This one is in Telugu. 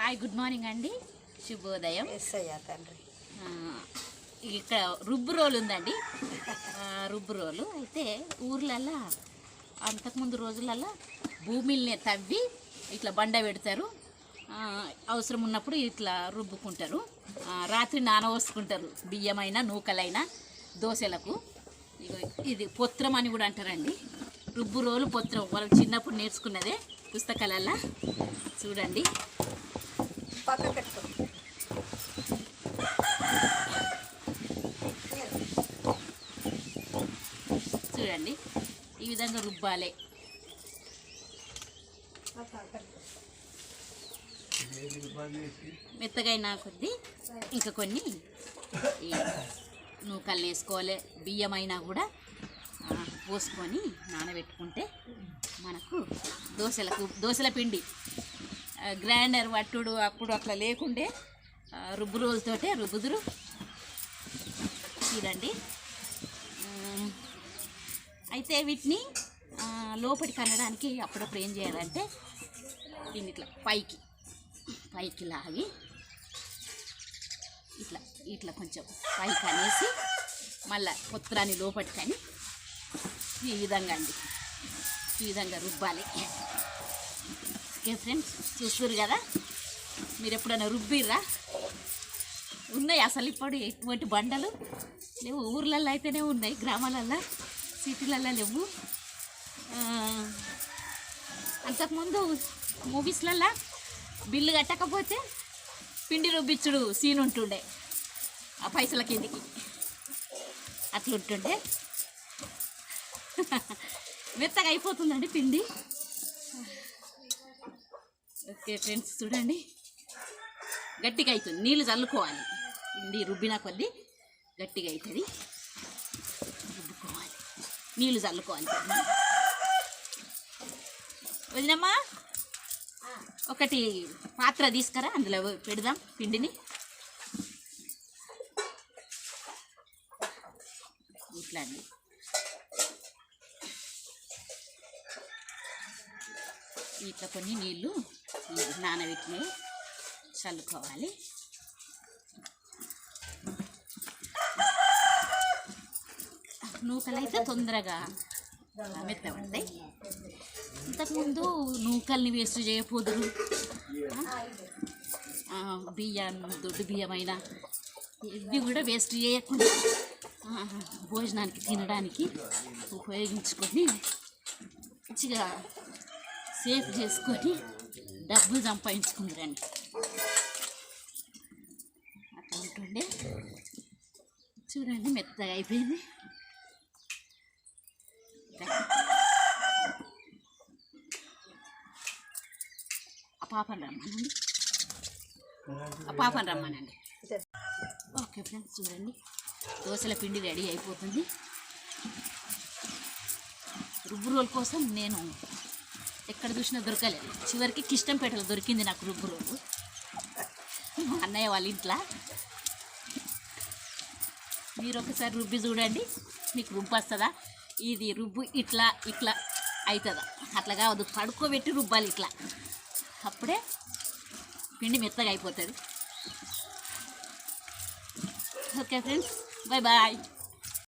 హాయ్ గుడ్ మార్నింగ్ అండి. శుభోదయం. ఎస్ అయ్యా తండ్రి. ఇక్కడ రుబ్బు రోలు ఉందండి. రుబ్బు రోలు. అయితే ఊర్లల్లో అంతకుముందు రోజులల్లో భూమిల్ని తవ్వి ఇట్లా బండ పెడతారు. అవసరం ఉన్నప్పుడు ఇట్లా రుబ్బుకుంటారు. రాత్రి నానవోసుకుంటారు బియ్యమైనా నూకలైనా దోశలకు. ఇది పొత్రం అని కూడా అంటారండి. రుబ్బు రోలు పొత్రం. వాళ్ళు చిన్నప్పుడు నేర్చుకున్నదే పుస్తకాలల్లో. చూడండి. చూడండి ఈ విధంగా రుబ్బాలి. మెత్తగైన కొద్దీ ఇంకా కొన్ని నూకలు వేసుకోవాలి. బియ్యం అయినా కూడా పోసుకొని నానబెట్టుకుంటే మనకు దోశలకు దోశల పిండి గ్రైండర్ వట్టుడు అప్పుడు అట్లా లేకుండే రుబ్బు రోజుతోటే రుబ్బుదురు. చూడండి. అయితే వీటిని లోపలికి అనడానికి అప్పుడప్పుడు ఏం చేయాలంటే దీన్ని ఇట్లా పైకి పైకి లాగి ఇట్లా ఇట్లా కొంచెం పైకి అనేసి మళ్ళా పొత్రాన్ని లోపలికని ఈ విధంగా అండి. ఈ విధంగా రుబ్బాలి. ఓకే ఫ్రెండ్స్ చూస్తారు కదా? మీరు ఎప్పుడైనా రుబ్బిర్రా? ఉన్నాయి అసలు ఇప్పుడు ఎటువంటి బండలు. లేవు ఊర్లలో అయితేనే ఉన్నాయి గ్రామాలల్లో సిటీలల్లో లేవు. అంతకుముందు మూవీస్లల్లో బిల్లు కట్టకపోతే పిండి రుబ్బిచ్చుడు సీన్ ఉంటుండే ఆ పైసల కిందికి. అట్లుంటుండే. మెత్తగా అయిపోతుందండి పిండి. ఓకే ఫ్రెండ్స్ చూడండి. గట్టిగా అవుతుంది. నీళ్ళు చల్లుకోవాలి. ఇండి రుబ్బిన కొద్ది గట్టిగా అవుతుంది. రుబ్బుకోవాలి. నీళ్ళు చల్లుకోవాలి. వదినమ్మా ఒకటి పాత్ర తీసుకురా అందులో పెడదాం పిండిని. ఇట్లా అండి ఇట్లా కొన్ని నీళ్ళు నానబెట్టినవి చల్లుకోవాలి. నూకలైతే తొందరగా మెత్తబడతాయి. ఇంతకుముందు నూకల్ని వేస్ట్ చేయకూడదు. బియ్యం దొడ్డు బియ్యమైన ఇవి కూడా వేస్ట్ చేయకుండా భోజనానికి తినడానికి ఉపయోగించుకొని మంచిగా సేఫ్ చేసుకొని డబ్బులు సంపాదించుకున్నారండి అట్లా ఉంటుండే చూడండి మెత్తగా అయిపోయింది ఆ పాపని రమ్మనండి ఆ పాపని రమ్మనండి ఓకే ఫ్రెండ్స్ చూడండి దోశల పిండి రెడీ అయిపోతుంది రుబ్బు రోల్ కోసం నేను ఎక్కడ చూసినా దొరకలేదు. చివరికి కిష్టంపేటలో దొరికింది నాకు రుబ్బు రుబ్బు. మా అన్నయ్య వాళ్ళ ఇంట్లో. మీరు ఒకసారి రుబ్బి చూడండి. మీకు రుబ్బు వస్తుందా? ఇది రుబ్బు ఇట్లా ఇట్లా అవుతుందా అట్లా కావద్దు. పడుకోబెట్టి రుబ్బాలి ఇట్లా. అప్పుడే పిండి మెత్తగా అయిపోతుంది. Okay friends bye bye.